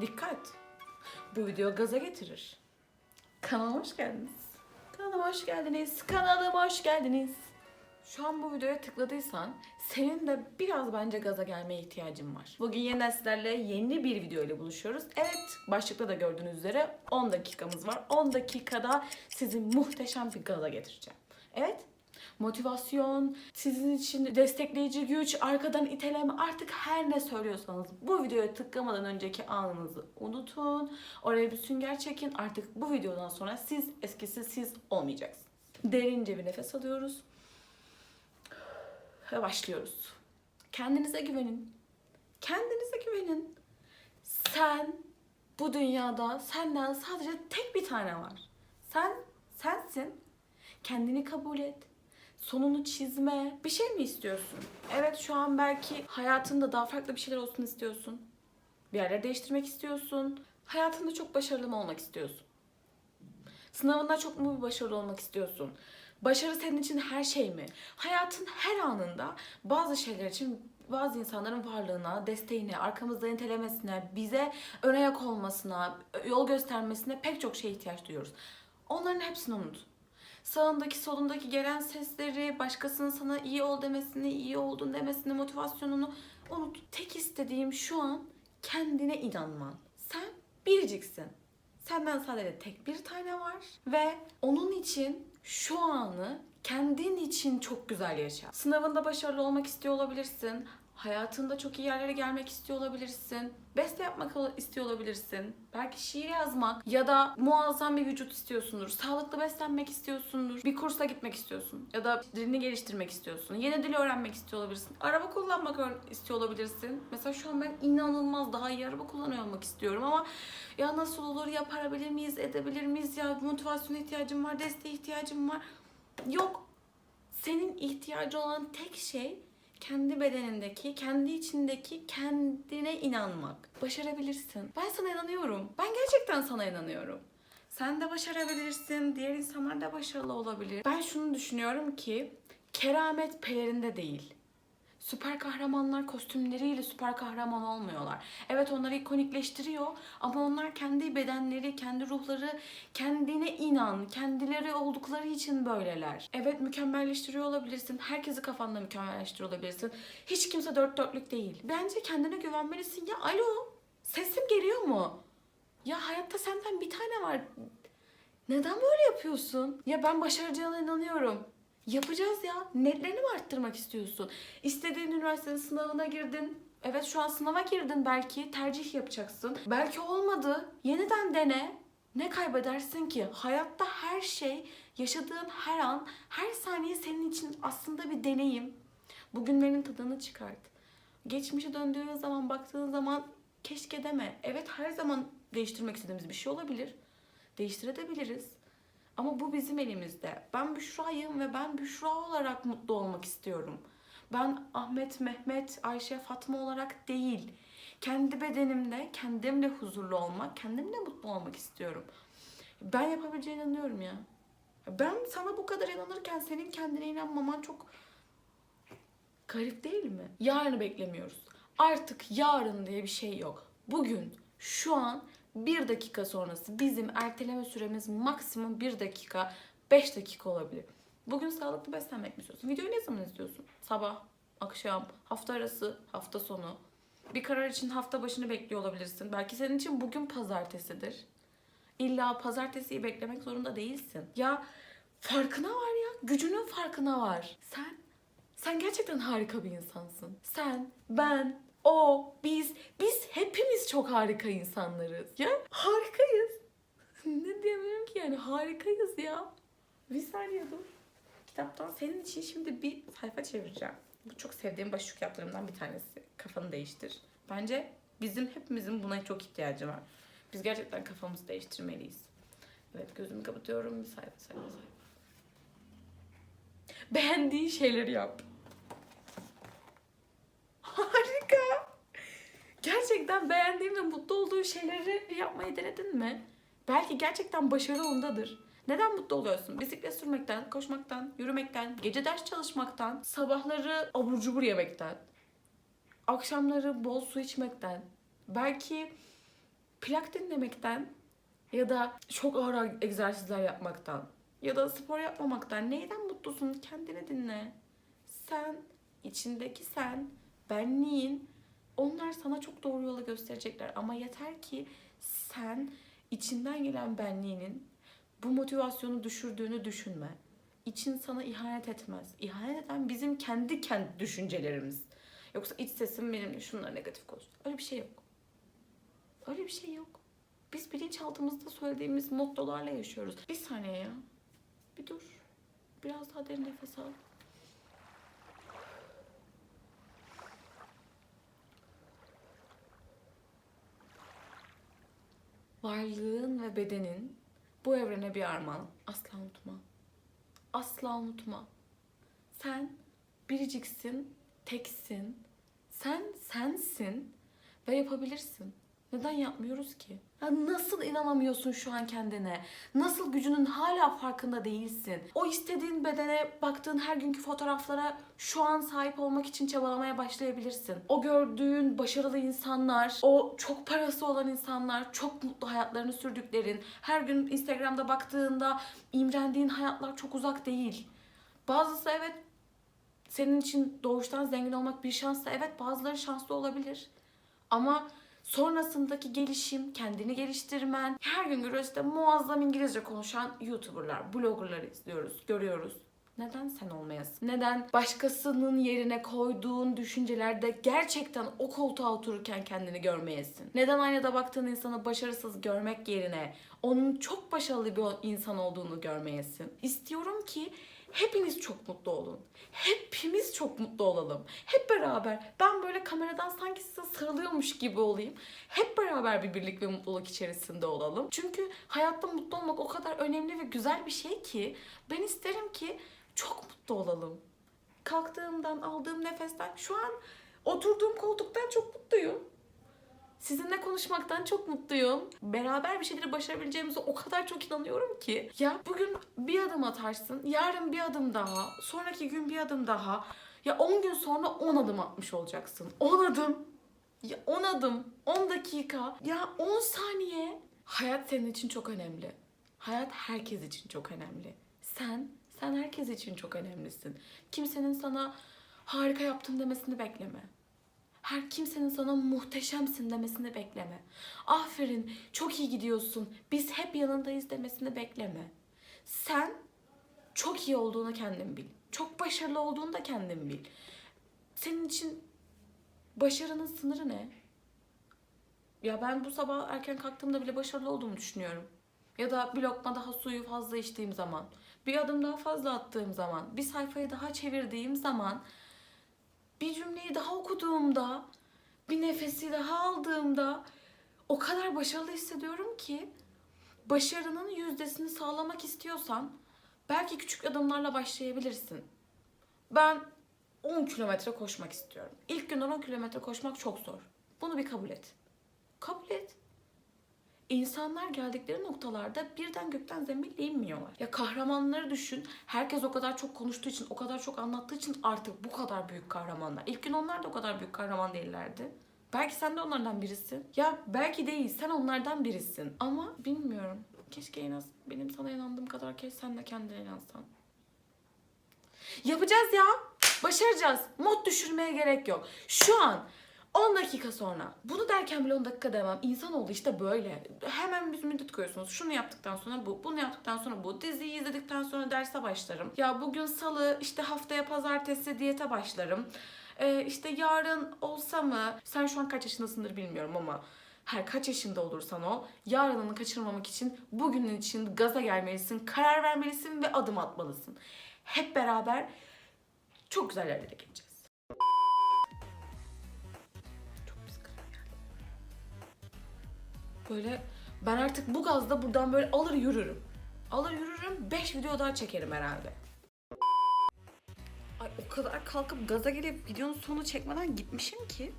Dikkat! Bu video gaza getirir. Kanalıma hoş geldiniz. Kanalıma hoş geldiniz. Kanalıma hoş geldiniz. Şu an bu videoya tıkladıysan senin de biraz bence gaza gelmeye ihtiyacın var. Bugün yeniden sizlerle yeni bir video ile buluşuyoruz. Evet başlıkta da gördüğünüz üzere 10 dakikamız var. 10 dakikada sizi muhteşem bir gaza getireceğim. Evet motivasyon, sizin için destekleyici güç, arkadan iteleme artık her ne söylüyorsanız bu videoya tıklamadan önceki anınızı unutun. Oraya bir sünger çekin. Artık bu videodan sonra siz eskisi siz olmayacaksınız. Derince bir nefes alıyoruz. Ve başlıyoruz. Kendinize güvenin. Kendinize güvenin. Sen bu dünyada senden sadece tek bir tane var. Sen sensin. Kendini kabul et. Sonunu çizme. Bir şey mi istiyorsun? Evet şu an belki hayatında daha farklı bir şeyler olsun istiyorsun. Bir yerleri değiştirmek istiyorsun. Hayatında çok başarılı mı olmak istiyorsun? Sınavında çok mu başarılı olmak istiyorsun? Başarı senin için her şey mi? Hayatın her anında bazı şeyler için bazı insanların varlığına, desteğine, arkamızda nitelemesine, bize ön ayak olmasına, yol göstermesine pek çok şeye ihtiyaç duyuyoruz. Onların hepsini unut. Sağındaki solundaki gelen sesleri, başkasının sana iyi ol demesini, iyi oldun demesini, motivasyonunu unut. Tek istediğim şu an kendine inanman. Sen biriciksin. Senden sadece tek bir tane var ve onun için şu anı kendin için çok güzel yaşa. Sınavında başarılı olmak istiyor olabilirsin. Hayatında çok iyi yerlere gelmek istiyor olabilirsin. Beste yapmak istiyor olabilirsin. Belki şiir yazmak ya da muazzam bir vücut istiyorsundur. Sağlıklı beslenmek istiyorsundur. Bir kursa gitmek istiyorsun. Ya da dilini geliştirmek istiyorsun. Yeni dil öğrenmek istiyor olabilirsin. Araba kullanmak istiyor olabilirsin. Mesela şu an ben inanılmaz daha iyi araba kullanıyor olmak istiyorum ama ya nasıl olur yapabilir miyiz, edebilir miyiz ya motivasyona ihtiyacım var, desteğe ihtiyacım var. Yok. Senin ihtiyacı olan tek şey kendi bedenindeki, kendi içindeki kendine inanmak. Başarabilirsin. Ben sana inanıyorum. Ben gerçekten sana inanıyorum. Sen de başarabilirsin. Diğer insanlar da başarılı olabilir. Ben şunu düşünüyorum ki keramet pelerinde değil. Süper kahramanlar kostümleriyle süper kahraman olmuyorlar. Evet onları ikonikleştiriyor ama onlar kendi bedenleri, kendi ruhları, kendine inan, kendileri oldukları için böyleler. Evet mükemmelleştiriyor olabilirsin. Herkesi kafanda mükemmelleştiriyor olabilirsin. Hiç kimse dört dörtlük değil. Bence kendine güvenmelisin. Ya alo sesim geliyor mu? Ya hayatta senden bir tane var. Neden böyle yapıyorsun? Ya ben başaracağına inanıyorum. Yapacağız ya. Netlerini mi arttırmak istiyorsun? İstediğin üniversitenin sınavına girdin. Evet şu an sınava girdin belki. Tercih yapacaksın. Belki olmadı. Yeniden dene. Ne kaybedersin ki? Hayatta her şey, yaşadığın her an, her saniye senin için aslında bir deneyim. Bugünlerin tadını çıkart. Geçmişe döndüğün zaman, baktığın zaman keşke deme. Evet her zaman değiştirmek istediğimiz bir şey olabilir. Değiştirebiliriz. Ama bu bizim elimizde. Ben Büşra'yım ve ben Büşra olarak mutlu olmak istiyorum. Ben Ahmet, Mehmet, Ayşe, Fatma olarak değil. Kendi bedenimde, kendimle huzurlu olmak, kendimle mutlu olmak istiyorum. Ben yapabileceğine inanıyorum ya. Ben sana bu kadar inanırken senin kendine inanmaman çok garip değil mi? Yarını beklemiyoruz. Artık yarın diye bir şey yok. Bugün, şu an bir dakika sonrası bizim erteleme süremiz maksimum bir dakika, beş dakika olabilir. Bugün sağlıklı beslenmek mi istiyorsun? Videoyu ne zaman izliyorsun? Sabah, akşam, hafta arası, hafta sonu. Bir karar için hafta başını bekliyor olabilirsin. Belki senin için bugün pazartesidir. İlla pazartesiyi beklemek zorunda değilsin. Ya farkına var ya, gücünün farkına var. Sen, sen gerçekten harika bir insansın. Sen, ben, o, biz, biz hepimiz çok harika insanlarız. Ya harikayız. ne diyemiyorum ki yani harikayız ya. Bir saniye dur. Kitaptan senin için şimdi bir sayfa çevireceğim. Bu çok sevdiğim başucu kitaplarımdan bir tanesi. Kafanı değiştir. Bence bizim hepimizin buna çok ihtiyacı var. Biz gerçekten kafamızı değiştirmeliyiz. Evet gözümü kapatıyorum. Bir sayfa sayfa sayfa. Beğendiğin şeyleri yap. Harika. Gerçekten beğendiğin ve mutlu olduğun şeyleri yapmayı denedin mi? Belki gerçekten başarı ondadır. Neden mutlu oluyorsun? Bisiklet sürmekten, koşmaktan, yürümekten, gece ders çalışmaktan, sabahları abur cubur yemekten, akşamları bol su içmekten. Belki plak dinlemekten ya da çok ağır egzersizler yapmaktan ya da spor yapmamaktan neyden mutlusun? Kendini dinle. Sen, içindeki sen, benliğin onlar sana çok doğru yolu gösterecekler ama yeter ki sen içinden gelen benliğinin bu motivasyonu düşürdüğünü düşünme. İçin sana ihanet etmez. İhanet eden bizim kendi kendi düşüncelerimiz. Yoksa iç sesim benimle şunlar negatif konuş. Öyle bir şey yok. Öyle bir şey yok. Biz bilinçaltımızda söylediğimiz mottolarla yaşıyoruz. Bir saniye ya. Bir dur. Biraz daha derin nefes al. Varlığın ve bedenin bu evrene bir armağan. Asla unutma. Asla unutma. Sen biriciksin, teksin. Sen sensin ve yapabilirsin. Neden yapmıyoruz ki? Ya nasıl inanamıyorsun şu an kendine? Nasıl gücünün hala farkında değilsin? O istediğin bedene baktığın her günkü fotoğraflara şu an sahip olmak için çabalamaya başlayabilirsin. O gördüğün başarılı insanlar, o çok parası olan insanlar, çok mutlu hayatlarını sürdüklerin, her gün Instagram'da baktığında imrendiğin hayatlar çok uzak değil. Bazısı evet senin için doğuştan zengin olmak bir şanssa evet bazıları şanslı olabilir. Ama sonrasındaki gelişim, kendini geliştirmen, her gün görüyoruz muazzam İngilizce konuşan YouTuber'lar, blogger'ları izliyoruz, görüyoruz. Neden sen olmayasın? Neden başkasının yerine koyduğun düşüncelerde gerçekten o koltuğa otururken kendini görmeyesin? Neden aynada baktığın insanı başarısız görmek yerine onun çok başarılı bir insan olduğunu görmeyesin? İstiyorum ki hepiniz çok mutlu olun. Hepimiz çok mutlu olalım. Hep beraber. Ben böyle kameradan sanki size sarılıyormuş gibi olayım. Hep beraber bir birlik ve mutluluk içerisinde olalım. Çünkü hayatta mutlu olmak o kadar önemli ve güzel bir şey ki ben isterim ki çok mutlu olalım. Kalktığımdan, aldığım nefesten şu an oturduğum koltuktan çok mutluyum. Sizinle konuşmaktan çok mutluyum. Beraber bir şeyleri başarabileceğimize o kadar çok inanıyorum ki. Ya bugün bir adım atarsın, yarın bir adım daha, sonraki gün bir adım daha. Ya 10 gün sonra 10 adım atmış olacaksın. 10 adım. Ya 10 adım, 10 dakika, ya 10 saniye. Hayat senin için çok önemli. Hayat herkes için çok önemli. Sen, sen herkes için çok önemlisin. Kimsenin sana harika yaptın demesini bekleme. Her kimsenin sana muhteşemsin demesini bekleme. Aferin, çok iyi gidiyorsun. Biz hep yanındayız demesini bekleme. Sen çok iyi olduğunu kendin bil. Çok başarılı olduğunu da kendin bil. Senin için başarının sınırı ne? Ya ben bu sabah erken kalktığımda bile başarılı olduğumu düşünüyorum. Ya da bir lokma daha suyu fazla içtiğim zaman, bir adım daha fazla attığım zaman, bir sayfayı daha çevirdiğim zaman bir cümleyi daha okuduğumda, bir nefesi daha aldığımda o kadar başarılı hissediyorum ki başarının yüzdesini sağlamak istiyorsan belki küçük adımlarla başlayabilirsin. Ben 10 kilometre koşmak istiyorum. İlk günden 10 kilometre koşmak çok zor. Bunu bir kabul et. Kabul et. İnsanlar geldikleri noktalarda birden gökten zembille inmiyorlar. Ya kahramanları düşün. Herkes o kadar çok konuştuğu için, o kadar çok anlattığı için artık bu kadar büyük kahramanlar. İlk gün onlar da o kadar büyük kahraman değillerdi. Belki sen de onlardan birisin. Ya belki değil, sen onlardan birisin. Ama bilmiyorum. Keşke en az benim sana inandığım kadar keşke sen de kendine inansan. Yapacağız ya. Başaracağız. Mod düşürmeye gerek yok. Şu an 10 dakika sonra. Bunu derken bile 10 dakika demem. İnsan oldu işte böyle. Hemen bir müddet koyuyorsunuz. Şunu yaptıktan sonra bu. Bunu yaptıktan sonra bu. Diziyi izledikten sonra derse başlarım. Ya bugün salı işte haftaya pazartesi diyete başlarım. Ee, işte yarın olsa mı? Sen şu an kaç yaşındasındır bilmiyorum ama her kaç yaşında olursan ol, yarınını kaçırmamak için bugünün için gaza gelmelisin, karar vermelisin ve adım atmalısın. Hep beraber çok güzel yerlere geleceğiz. Böyle ben artık bu gazda buradan böyle alır yürürüm. Alır yürürüm 5 video daha çekerim herhalde. Ay o kadar kalkıp gaza gelip videonun sonunu çekmeden gitmişim ki.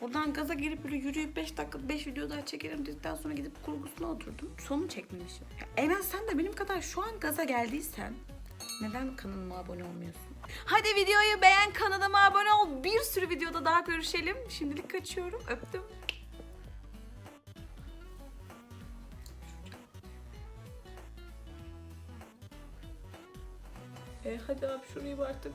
Oradan gaza gelip böyle yürüyüp 5 dakika 5 video daha çekerim dedikten sonra gidip kurgusuna oturdum. Sonu çekmemişim. Ya en az sen de benim kadar şu an gaza geldiysen neden kanalıma abone olmuyorsun? Hadi videoyu beğen, kanalıma abone ol. Bir sürü videoda daha görüşelim. Şimdilik kaçıyorum. Öptüm. E hadi abi şurayı artık.